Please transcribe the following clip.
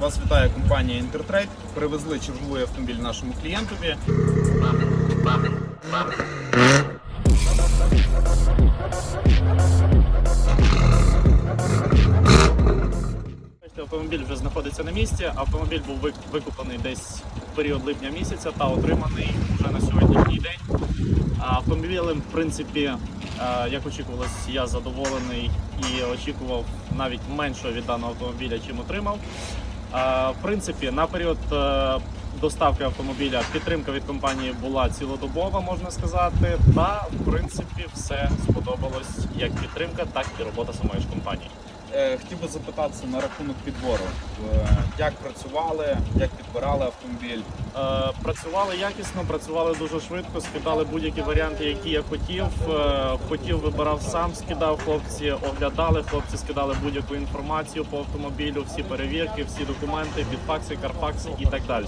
Вас вітає компанія Інтертрейд. Привезли черговий автомобіль нашому клієнтові. Автомобіль вже знаходиться на місці. Автомобіль був вик- викуплений десь в період липня місяця та отриманий вже на сьогоднішній день. Автомобілем, в принципі, як очікувалось, я задоволений і очікував навіть меншого від даного автомобіля, чим отримав. В принципі, на період е, доставки автомобіля підтримка від компанії була цілодобова, можна сказати. Та в принципі все сподобалось як підтримка, так і робота самої ж компанії. Е, Хотів би запитатися на рахунок підбору. Е, Як працювали, як підбирали автомобіль? Е, Працювали якісно, працювали дуже швидко, скидали будь-які варіанти, які я хотів. Хотів, вибирав сам, скидав хлопці, оглядали. Хлопці скидали будь-яку інформацію по автомобілю, всі перевірки, всі документи, підфакси, карфакси і так далі.